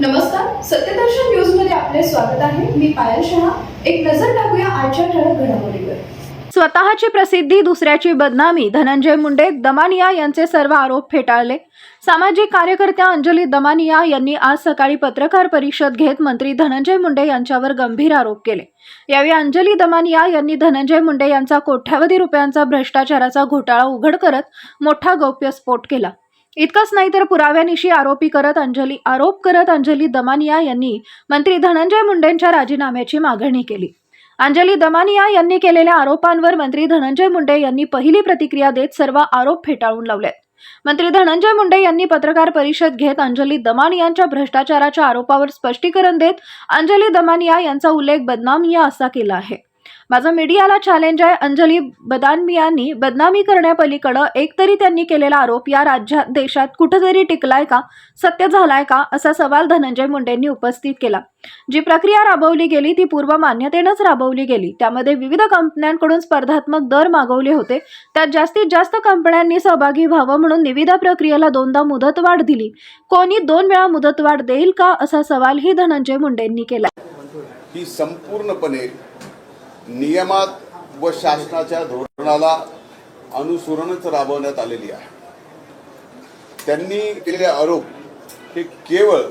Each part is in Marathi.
नमस्कार सत्यदर्शन न्यूजमध्ये आपले स्वागत आहे. मी पायल शहा. एक नजर टाकूया आजच्या ठळक घडामोडीवर. स्वतःची प्रसिद्धी दुसऱ्याची बदनामी धनंजय मुंडे दमानिया यांचे सर्व आरोप फेटाळले. सामाजिक कार्यकर्त्या अंजली दमानिया यांनी आज सकाळी पत्रकार परिषद घेत मंत्री धनंजय मुंडे यांच्यावर गंभीर आरोप केले. यावेळी अंजली दमानिया यांनी धनंजय मुंडे यांचा कोट्यावधी रुपयांचा भ्रष्टाचाराचा घोटाळा उघड करत मोठा गौप्यस्फोट केला. इतकंच नाही तर पुराव्यानिशी आरोपी करत अंजली आरोप करत अंजली दमानिया यांनी मंत्री धनंजय मुंडेंच्या राजीनाम्याची मागणी केली. अंजली दमानिया यांनी केलेल्या आरोपांवर मंत्री धनंजय मुंडे यांनी पहिली प्रतिक्रिया देत सर्व आरोप फेटाळून लावले मंत्री धनंजय मुंडे यांनी पत्रकार परिषद घेत अंजली दमानियांच्या भ्रष्टाचाराच्या आरोपावर स्पष्टीकरण देत अंजली दमानिया यांचा उल्लेख बदनामिया असा केला आहे. माझं मीडियाला चॅलेंज आहे. अंजली बदानमियांनी बदनामी करण्यापलीकडं एकतरी त्यांनी केलेला आरोप या राज्यात देशात कुठंतरी टिकलाय का? सत्य झालाय का? असा सवाल धनंजय मुंडेंनी उपस्थित केला. जी प्रक्रिया राबवली गेली ती पूर्व मान्यतेनंच राबवली गेली. त्यामध्ये विविध कंपन्यांकडून स्पर्धात्मक दर मागवले होते. त्यात जास्तीत जास्त कंपन्यांनी सहभागी व्हावं म्हणून निविदा प्रक्रियेला दोनदा मुदतवाढ दिली. कोणी दोन वेळा मुदतवाढ देईल का? असा सवालही धनंजय मुंडेंनी केला. ही संपूर्णपणे नियमात व शासनाच्या धोरणाला अनुसरूनच राबवण्यात आलेली आहे. त्यांनी केलेले आरोप हे केवळ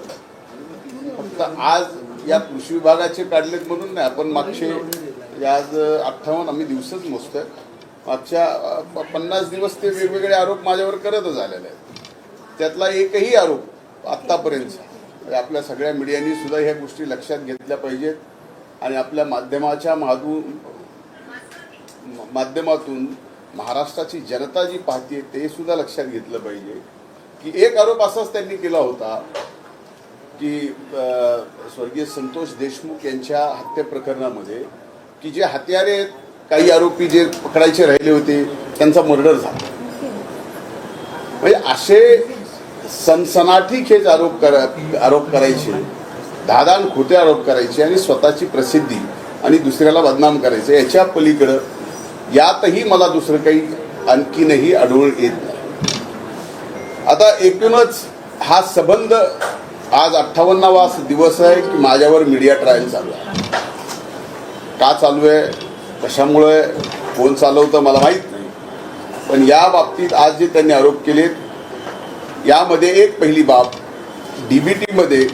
फक्त आज या कृषी विभागाचे काढलेत म्हणून नाही आपण मागचे आज अठ्ठावन्न आम्ही दिवसच मोजतोय. मागच्या पन्नास दिवस ते वेगवेगळे आरोप माझ्यावर करतच आलेले आहेत. त्यातला एकही आरोप आत्तापर्यंत म्हणजे आपल्या सगळ्या मीडियांनी सुद्धा ह्या गोष्टी लक्षात घेतल्या पाहिजेत. आणि आपल्या माध्यमाच्या माधू माध्यमातून महाराष्ट्राची जनता जी पाहते ते सुद्धा लक्षात घेतलं पाहिजे. की एक आरोप असाच त्यांनी केला होता की स्वर्गीय संतोष देशमुख यांच्या हत्येप्रकरणामध्ये की जे हत्यारे आहेत, काही आरोपी जे पकडायचे राहिले होते त्यांचा मर्डर झाला. म्हणजे असे सनसनाटी खेच आरोप करा आरोप करायचे. धादान खोटे आरोप करायचे आणि स्वतःची प्रसिद्धी आणि दुसऱ्याला बदनाम करायचं याच्या पलीकडं यातही मला दुसरं काही आणखीनही आढळून येत नाही. आता एकूणच हा संबंध आज अठ्ठावन्नावा दिवस आहे की माझ्यावर मीडिया ट्रायल चालू आहे. का चालू आहे? कशामुळे? फोन चालवतं मला माहीत नाही. पण या बाबतीत आज जे त्यांनी आरोप केलेत यामध्ये एक पहिली बाब डीबीटीमध्ये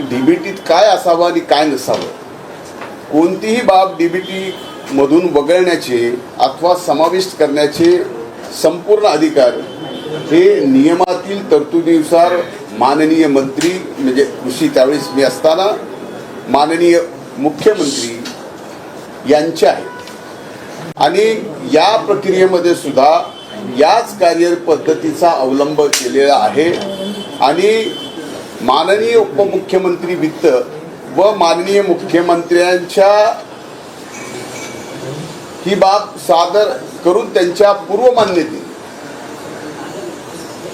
डीबीटीत काय असावं आणि काय नसावं? कोणतीही बाब डीबीटी मधून वगळण्याचे अथवा समाविष्ट करण्याचे संपूर्ण अधिकार हे नियमातील तरतुदीनुसार माननीय मंत्री म्हणजे कृषी त्यावेळेस मी असताना माननीय मुख्यमंत्री यांचे आहेत. आणि या प्रक्रियेमध्ये सुद्धा याच कार्यपद्धतीचा अवलंब केलेला आहे. आणि माननीय उपमुख्यमंत्री वित्त व माननीय मुख्यमंत्र्यांच्या ही बाब सादर करून त्यांच्या पूर्व मान्यते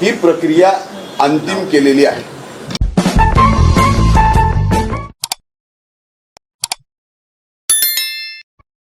ही प्रक्रिया अंतिम केलेली आहे.